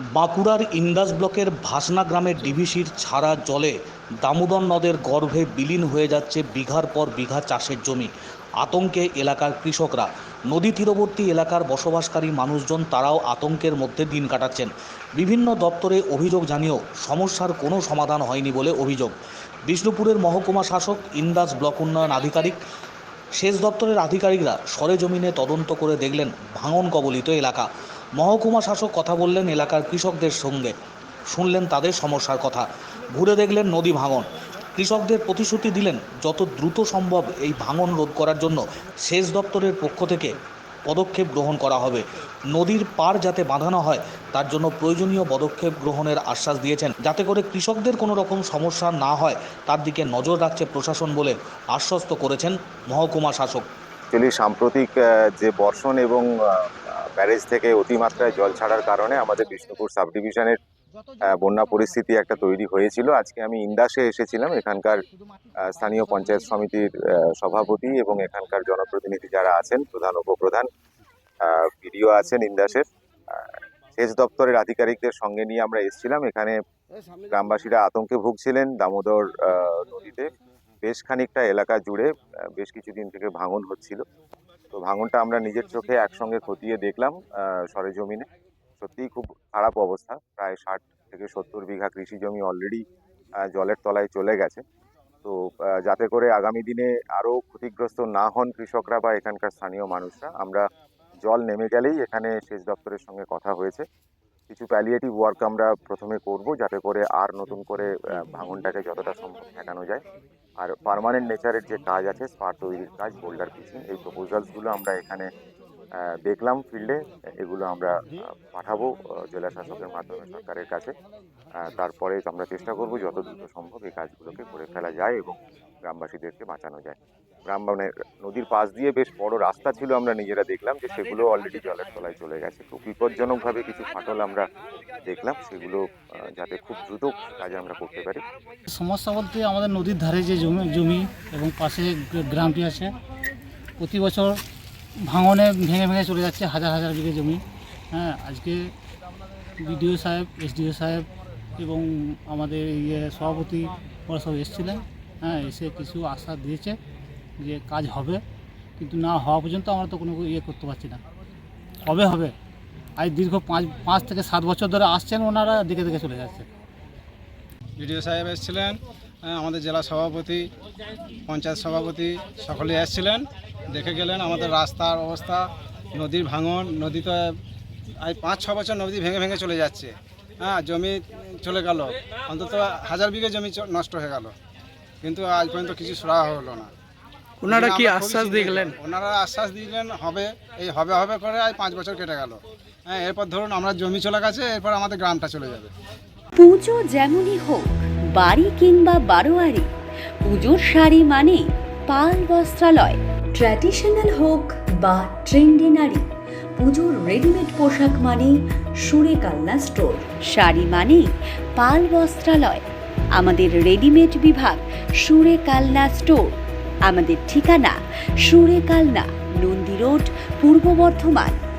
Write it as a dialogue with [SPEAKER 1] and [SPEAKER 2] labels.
[SPEAKER 1] বাঁকুড়ার ইন্দাস ব্লকের ভাসনা গ্রামের ডিভিসির ছাড়া জলে দামোদর নদের গর্ভে বিলীন হয়ে যাচ্ছে বিঘার পর বিঘা চাষের জমি। আতঙ্কে এলাকার কৃষকরা, নদী তীরবর্তী এলাকার বসবাসকারী মানুষজন তারাও আতঙ্কের মধ্যে দিন কাটাচ্ছেন। বিভিন্ন দপ্তরে অভিযোগ জানিয়েও সমস্যার কোনো সমাধান হয়নি বলে অভিযোগ। বিষ্ণুপুরের মহকুমা শাসক, ইন্দাস ব্লক উন্নয়ন আধিকারিক, সেচ দপ্তরের আধিকারিকরা সরেজমিনে তদন্ত করে দেখলেন ভাঙন কবলিত এলাকা। মহকুমা শাসক কথা বললেন এলাকার কৃষকদের সঙ্গে। শুনলেন তাদের সমস্যার কথা। ঘুরে দেখলেন নদী ভাঙন। কৃষকদের প্রতিশ্রুতি দিলেন, যত দ্রুত সম্ভব এই ভাঙন রোধ করার জন্য সেচ দপ্তরের পক্ষ থেকে পদক্ষেপ গ্রহণ করা হবে। নদীর পার যাতে বাঁধানো হয়, তার জন্য প্রয়োজনীয় পদক্ষেপ গ্রহণের আশ্বাস দিয়েছেন। যাতে করে কৃষকদের কোনো রকম সমস্যা না হয়, তার দিকে নজর রাখছে প্রশাসন বলে আশ্বস্ত করেছেন মহকুমা শাসক।
[SPEAKER 2] সাম্প্রতিক যে বর্ষণ এবং ব্যারেজ থেকে অতিমাত্রায় জল ছাড়ার কারণে আমাদের বিষ্ণুপুর সাব ডিভিশনের বন্যা পরিস্থিতি একটা তৈরি হয়েছিল। আজকে আমি ইন্দাসে এসেছিলাম। এখানকার স্থানীয় পঞ্চায়েত সমিতির সভাপতি এবং এখানকার জনপ্রতিনিধি যারা আছেন, প্রধান, উপপ্রধান বিডিও আছেন ইন্দাসের সেচ দপ্তরের আধিকারিকদের সঙ্গে নিয়ে আমরা এসেছিলাম। এখানে গ্রামবাসীরা আতঙ্কে ভুগছিলেন। দামোদর নদীতে বেশ খানিকটা এলাকা জুড়ে বেশ কিছুদিন থেকে ভাঙন হচ্ছিল। ভাঙনটা আমরা নিজের চোখে একসঙ্গে খতিয়ে দেখলাম সরেজমিনে। সত্যিই খুব খারাপ অবস্থা, প্রায় ষাট থেকে সত্তর বিঘা কৃষি জমি অলরেডি জলের তলায় চলে গেছে। তো যাতে করে আগামী দিনে আরও ক্ষতিগ্রস্ত না হন কৃষকরা বা এখানকার স্থানীয় মানুষরা, আমরা জল নেমে গেলেই এখানে সেচ দপ্তরের সঙ্গে কথা হয়েছে। কিছু প্যালিয়েটিভ ওয়ার্ক আমরা প্রথমে করব, যাতে করে আর নতুন করে ভাঙনটাকে যতটা সম্ভব ঠেকানো যায়। আর পারমানেন্ট নেচারের যে কাজ আছে স্পার তৈরির কাজ বোল্ডার পিচিং এই প্রপোজালসগুলো আমরা এখানে দেখলাম ফিল্ডে এগুলো আমরা পাঠাবো জেলা শাসকের মাধ্যমে সরকারের কাছে। তারপরে আমরা চেষ্টা করব যত দ্রুত সম্ভব এই কাজগুলোকে করে ফেলা যায় এবং গ্রামবাসীদেরকে বাঁচানো যায়। গ্রাম মানে নদীর পাশ দিয়ে বেশ বড় রাস্তা ছিল, আমরা নিজেরা দেখলাম যে সেগুলো অলরেডি জলের তলায় চলে গেছে। খুব বিপজ্জনকভাবে কিছু ফাটল আমরা দেখলাম, সেগুলো যাতে খুব দ্রুত কাজ আমরা করতে পারি।
[SPEAKER 3] সমস্যা বলতে আমাদের নদীর ধারে যে জমি জমি এবং পাশে গ্রামটি আছে, প্রতি বছর ভাঙনে ভেঙে ভেঙে চলে যাচ্ছে হাজার হাজার বিঘে জমি। হ্যাঁ আজকে বিডিও সাহেব, এসডিও সাহেব এবং আমাদের ইয়ে সভাপতি ওরা সব এসেছিলেন। হ্যাঁ এসে কিছু আশা দিয়েছে যে কাজ হবে কিন্তু না হওয়া পর্যন্ত আমরা তো কোনো ইয়ে করতে পারছি না। হবে হবে। আজ দীর্ঘ পাঁচ পাঁচ থেকে সাত বছর ধরে আসছেন ওনারা দেখে দেখে চলে যাচ্ছে।
[SPEAKER 4] বিডিও সাহেব এসেছিলেন হ্যাঁ, আমাদের জেলা সভাপতি পঞ্চায়েত সভাপতি সকলেই এসেছিলেন দেখে গেলেন আমাদের রাস্তার অবস্থা নদীর ভাঙন নদীতে আজ পাঁচ ছ বছর নদী ভেঙে ভেঙে চলে যাচ্ছে। হ্যাঁ জমি চলে গেল অন্তত হাজার বিঘে জমি নষ্ট হয়ে গেল। কিন্তু আজ পর্যন্ত কিছু সুরাহা হলো না।
[SPEAKER 5] ওনারা কি আশ্বাস। দেখলেন
[SPEAKER 4] ওনারা আশ্বাস দিলেন হবে এই হবে হবে করে আজ পাঁচ বছর কেটে গেল। হ্যাঁ এরপর ধরুন আমরা জমি চলে গেছে এরপর আমাদের গ্রামটা চলে যাবে।
[SPEAKER 6] পুজো যেমনই হোক বাড়ি কিংবা বারোয়ারি পুজোর শাড়ি মানে পাল বস্ত্রালয়। ট্র্যাডিশনাল হোক বা ট্রেন্ডি নারী পুজোর রেডিমেড পোশাক মানে সুরে কালনা স্টোর শাড়ি মানে পাল বস্ত্রালয়। আমাদের রেডিমেড বিভাগ সুরে কালনা স্টোর। আমাদের ঠিকানা সুরে কালনা নন্দী রোড পূর্ব বর্ধমান।